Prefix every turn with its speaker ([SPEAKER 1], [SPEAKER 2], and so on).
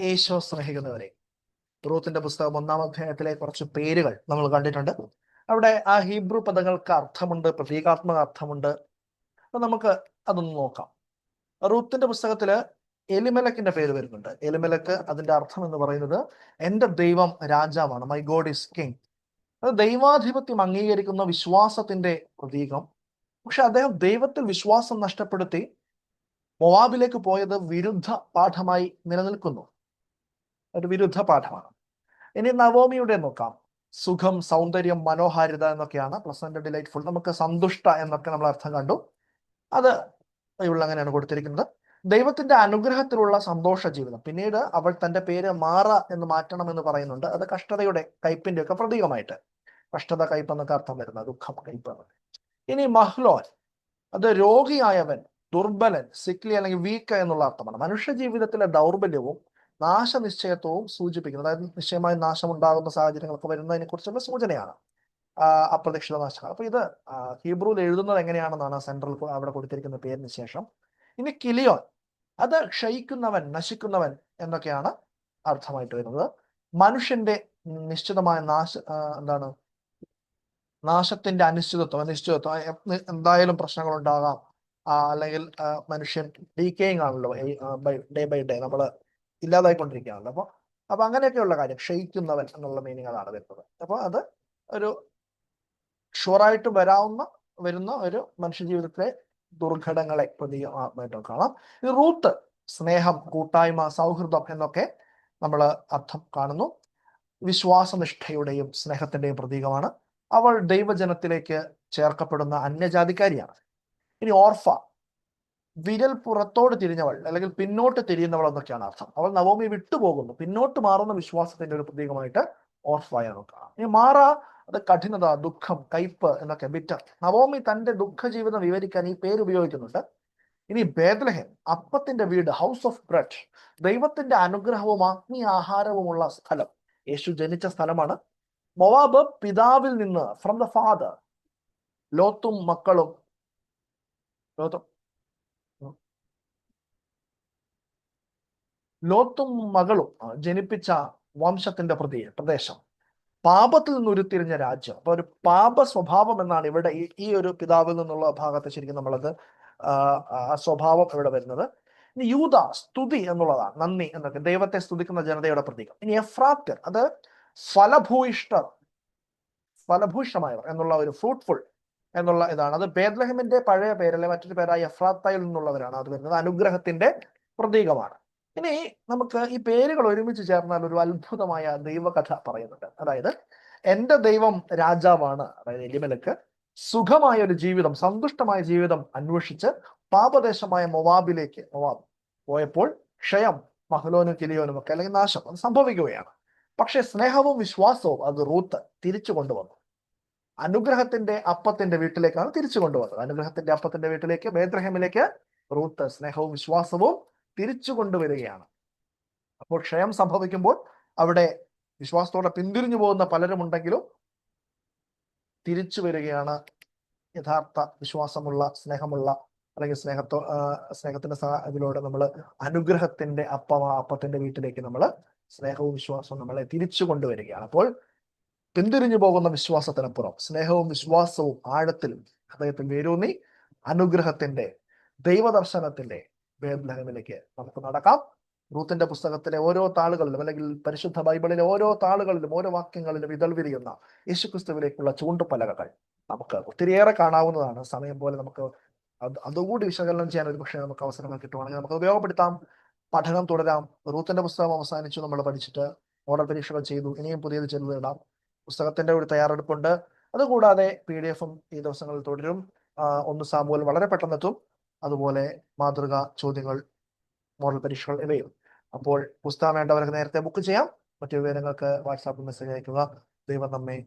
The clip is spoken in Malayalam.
[SPEAKER 1] യേശോ സ്നേഹിക്കുന്നവരെ. റൂത്തിന്റെ പുസ്തകം ഒന്നാം അധ്യായത്തിലെ കുറച്ച് പേരുകൾ നമ്മൾ കണ്ടിട്ടുണ്ട്. അവിടെ ആ ഹീബ്രു പദങ്ങൾക്ക് അർത്ഥമുണ്ട് പ്രതീകാത്മക അർത്ഥമുണ്ട്. അപ്പൊ നമുക്ക് അതൊന്ന് നോക്കാം. റൂത്തിന്റെ പുസ്തകത്തിൽ എലിമലക്കിന്റെ പേര് വരുന്നുണ്ട്. എലിമലക്ക് അതിന്റെ അർത്ഥം എന്ന് പറയുന്നത് എന്റെ ദൈവം രാജാവാണ്. മൈ ഗോഡ് ഇസ് കിങ് അത് ദൈവാധിപത്യം അംഗീകരിക്കുന്ന വിശ്വാസത്തിന്റെ പ്രതീകം. പക്ഷെ അദ്ദേഹം ദൈവത്തിൽ വിശ്വാസം നഷ്ടപ്പെടുത്തി മൊവാബിലേക്ക് പോയത് വിരുദ്ധ പാഠമായി നിലനിൽക്കുന്നു. ഒരു വിരുദ്ധ പാഠമാണ് ഇനി നവോമിയുടെ നോക്കാം. സുഖം സൗന്ദര്യം മനോഹാരിത എന്നൊക്കെയാണ് പ്ലസന്റ് ഡിലൈറ്റ്ഫുൾ. നമുക്ക് സന്തുഷ്ട എന്നൊക്കെ നമ്മൾ അർത്ഥം കണ്ടു. അത് ഇവിടെ അങ്ങനെയാണ് കൊടുത്തിരിക്കുന്നത്. ദൈവത്തിന്റെ അനുഗ്രഹത്തിലുള്ള സന്തോഷ ജീവിതം. പിന്നീട് അവൾ തന്റെ പേര് മാറ എന്ന് മാറ്റണം എന്ന് പറയുന്നുണ്ട്. അത് കഷ്ടതയുടെ കയ്പിന്റെ ഒക്കെ പ്രതീകമായിട്ട്. കഷ്ടത കയ്പ് എന്നൊക്കെ അർത്ഥം വരുന്ന ദുഃഖം കയ്പ് ഇനി മഹ്ലോൻ. അത് രോഗിയായവൻ ദുർബലൻ സിക്ലി അല്ലെങ്കിൽ വീക്ക് എന്നുള്ള അർത്ഥമാണ്. മനുഷ്യ ജീവിതത്തിലെ ദൗർബല്യവും നാശനിശ്ചയത്വവും സൂചിപ്പിക്കുന്നു. അതായത് നിശ്ചയമായി നാശമുണ്ടാകുന്ന സാഹചര്യങ്ങളൊക്കെ വരുന്നതിനെ കുറിച്ചുള്ള സൂചനയാണ് അപ്രതീക്ഷിത നാശങ്ങൾ. അപ്പൊ ഇത് ഹീബ്രൂൽ എഴുതുന്നത് എങ്ങനെയാണെന്നാണ് സെൻട്രൽ അവിടെ കൊടുത്തിരിക്കുന്ന പേരിന് ശേഷം. ഇനി കിലിയോൻ അത് ക്ഷയിക്കുന്നവൻ നശിക്കുന്നവൻ എന്നൊക്കെയാണ് അർത്ഥമായിട്ട് വരുന്നത്. മനുഷ്യന്റെ നിശ്ചിതമായ നാശ എന്താണ്? നാശത്തിന്റെ അനിശ്ചിതത്വം അനിശ്ചിതത്വം. എന്തായാലും പ്രശ്നങ്ങൾ ഉണ്ടാകാം അല്ലെങ്കിൽ മനുഷ്യൻ ഡീക്കേയിങ് ആണല്ലോ ഡേ ബൈ ഡേ നമ്മൾ ഇല്ലാതായിക്കൊണ്ടിരിക്കുകയാണല്ലോ. അപ്പോൾ അപ്പൊ അങ്ങനെയൊക്കെയുള്ള കാര്യം ക്ഷയിക്കുന്നവൻ എന്നുള്ള മീനിങ് അതാണ് വരുന്നത്. അപ്പൊ അത് ഒരു ഷുവറായിട്ട് വരാവുന്ന വരുന്ന ഒരു മനുഷ്യ ജീവിതത്തിലെ ദുർഘടങ്ങളെ പ്രതീകമായിട്ട് കാണാം. ഈ റൂത്ത് സ്നേഹം കൂട്ടായ്മ സൗഹൃദം എന്നൊക്കെ നമ്മൾ അർത്ഥം കാണുന്നു. വിശ്വാസനിഷ്ഠയുടെയും സ്നേഹത്തിന്റെയും പ്രതീകമാണ്. അവൾ ദൈവജനത്തിലേക്ക് ചേർക്കപ്പെടുന്ന അന്യജാതിക്കാരിയാണ്. ഇനി ഓർഫ വിരൽ പുറത്തോട് തിരിഞ്ഞവൾ അല്ലെങ്കിൽ പിന്നോട്ട് തിരിയുന്നവൾ എന്നൊക്കെയാണ് അർത്ഥം. അവൾ നവോമി വിട്ടുപോകുന്നു പിന്നോട്ട് മാറുന്ന വിശ്വാസത്തിന്റെ ഒരു പ്രതീകമായിട്ട് ഓർഫായ കാണാം ഇനി മാറ അത് കഠിനത ദുഃഖം കയ്പ് എന്നൊക്കെ ബിറ്റർ നവോമി തന്റെ ദുഃഖ ജീവിതം വിവരിക്കാൻ ഈ പേര് ഉപയോഗിക്കുന്നുണ്ട്. ഇനി ബേദ്ലഹേം അപ്പത്തിന്റെ വീട് ഹൗസ് ഓഫ് ബ്രെഡ് ദൈവത്തിന്റെ അനുഗ്രഹവും അഗ്നി ആഹാരവുമുള്ള സ്ഥലം. യേശു ജനിച്ച സ്ഥലമാണ്. മൊവാബ് പിതാവിൽ നിന്ന് ഫ്രം ദ ഫാദർ ലോത്തും മക്കളും ലോത്തും ലോത്തും മകളും ജനിപ്പിച്ച വംശത്തിന്റെ പ്രതി പ്രദേശം. പാപത്തിൽ നിന്ന് ഉരുത്തിരിഞ്ഞ രാജ്യം. അപ്പൊ ഒരു പാപ സ്വഭാവം എന്നാണ് ഇവിടെ ഈ ഒരു പിതാവിൽ നിന്നുള്ള ഭാഗത്ത് ശരിക്കും നമ്മളത് സ്വഭാവം ഇവിടെ വരുന്നത്. ഇനി യൂത സ്തുതി എന്നുള്ളതാണ് നന്ദി എന്നൊക്കെ. ദൈവത്തെ സ്തുതിക്കുന്ന ജനതയുടെ പ്രതീകം. ഇനി എഫ്രാത്ത് അത് ഫലഭൂയിഷ്ഠർ ഫലഭൂഷ്ടമായവർ എന്നുള്ള ഒരു ഫ്രൂട്ട്ഫുൾ എന്നുള്ള ഇതാണ്. അത് ബേദ്ലഹിമിന്റെ പഴയ പേരല്ലേ മറ്റൊരു പേരായ എഫ്രാത്തയിൽ നിന്നുള്ളവരാണ് അത് വരുന്നത്. അനുഗ്രഹത്തിന്റെ പ്രതീകമാണ്. ഇനി നമുക്ക് ഈ പേരുകൾ ഒരുമിച്ച് ചേർന്നാൽ ഒരു അത്ഭുതമായ ദൈവകഥ പറയുന്നുണ്ട്. അതായത് എന്റെ ദൈവം രാജാവാണ് അതായത് എലിമലക്ക് സുഖമായ ഒരു ജീവിതം സന്തുഷ്ടമായ ജീവിതം അന്വേഷിച്ച് പാപദേശമായ മൊവാബിലേക്ക് മൊവാബ് പോയപ്പോൾ ക്ഷയം മഹലോനും കിലിയോനും ഒക്കെ അല്ലെങ്കിൽ നാശം അത് സംഭവിക്കുകയാണ്. പക്ഷെ സ്നേഹവും വിശ്വാസവും അത് റൂത്ത് തിരിച്ചു കൊണ്ടുവന്നു. അനുഗ്രഹത്തിന്റെ അപ്പത്തിന്റെ വീട്ടിലേക്കാണ് തിരിച്ചു കൊണ്ടുവന്നത്. അനുഗ്രഹത്തിന്റെ അപ്പത്തിന്റെ വീട്ടിലേക്ക് ബേദ്രഹമിലേക്ക് റൂത്ത് സ്നേഹവും വിശ്വാസവും തിരിച്ചു കൊണ്ടുവരികയാണ്. അപ്പോൾ ക്ഷയം സംഭവിക്കുമ്പോൾ അവിടെ വിശ്വാസത്തോടെ പിന്തിരിഞ്ഞു പോകുന്ന പലരും ഉണ്ടെങ്കിലും തിരിച്ചു വരികയാണ്. യഥാർത്ഥ വിശ്വാസമുള്ള സ്നേഹമുള്ള അല്ലെങ്കിൽ സ്നേഹത്തോ സ്നേഹത്തിന്റെ ഇതിലൂടെ നമ്മൾ അനുഗ്രഹത്തിന്റെ അപ്പ അപ്പത്തിന്റെ വീട്ടിലേക്ക് നമ്മൾ സ്നേഹവും വിശ്വാസവും നമ്മളെ തിരിച്ചു കൊണ്ടുവരികയാണ്. അപ്പോൾ പിന്തിരിഞ്ഞു പോകുന്ന വിശ്വാസത്തിനപ്പുറം സ്നേഹവും വിശ്വാസവും ആഴത്തിൽ ഹൃദയത്തിൽ വേരൂന്നി അനുഗ്രഹത്തിന്റെ ദൈവദർശനത്തിന്റെ ബേദ്ലഹമിലേക്ക് നമുക്ക് നടക്കാം. റൂത്തിന്റെ പുസ്തകത്തിലെ ഓരോ താളുകളിലും അല്ലെങ്കിൽ പരിശുദ്ധ ബൈബിളിലെ ഓരോ താളുകളിലും ഓരോ വാക്യങ്ങളിലും ഇതൾ വിരിയുന്ന യേശുക്രിസ്തുവിലേക്കുള്ള ചൂണ്ടുപലകകൾ നമുക്ക് ഒത്തിരിയേറെ കാണാവുന്നതാണ്. സമയം പോലെ നമുക്ക് അത് അതുകൂടി വിശകലനം ചെയ്യാൻ ഒരു പക്ഷേ നമുക്ക് അവസരങ്ങൾ കിട്ടുവാണെങ്കിൽ നമുക്ക് ഉപയോഗപ്പെടുത്താം. പഠനം തുടരാം. റൂത്തിന്റെ പുസ്തകം അവസാനിച്ചു നമ്മൾ പഠിച്ചിട്ട് മോഡൽ പരീക്ഷകൾ ചെയ്തു. ഇനിയും പുതിയത് ചെയ്തു ഇടാം പുസ്തകത്തിന്റെ ഒരു തയ്യാറെടുപ്പുണ്ട്. അതുകൂടാതെ പി ഡി എഫും ഈ ദിവസങ്ങളിൽ തുടരും. ഒന്ന് സാമൂഹ്യം വളരെ പെട്ടെന്ന് എത്തും അതുപോലെ മാതൃക ചോദ്യങ്ങൾ മോഡൽ പരീക്ഷകൾ ഇവയും അപ്പോൾ പുസ്തകം വേണ്ടവർക്ക് നേരത്തെ ബുക്ക് ചെയ്യാം. മറ്റു വിവരങ്ങൾക്ക് വാട്സാപ്പ് മെസ്സേജ് അയക്കുക ദൈവം നമ്മെ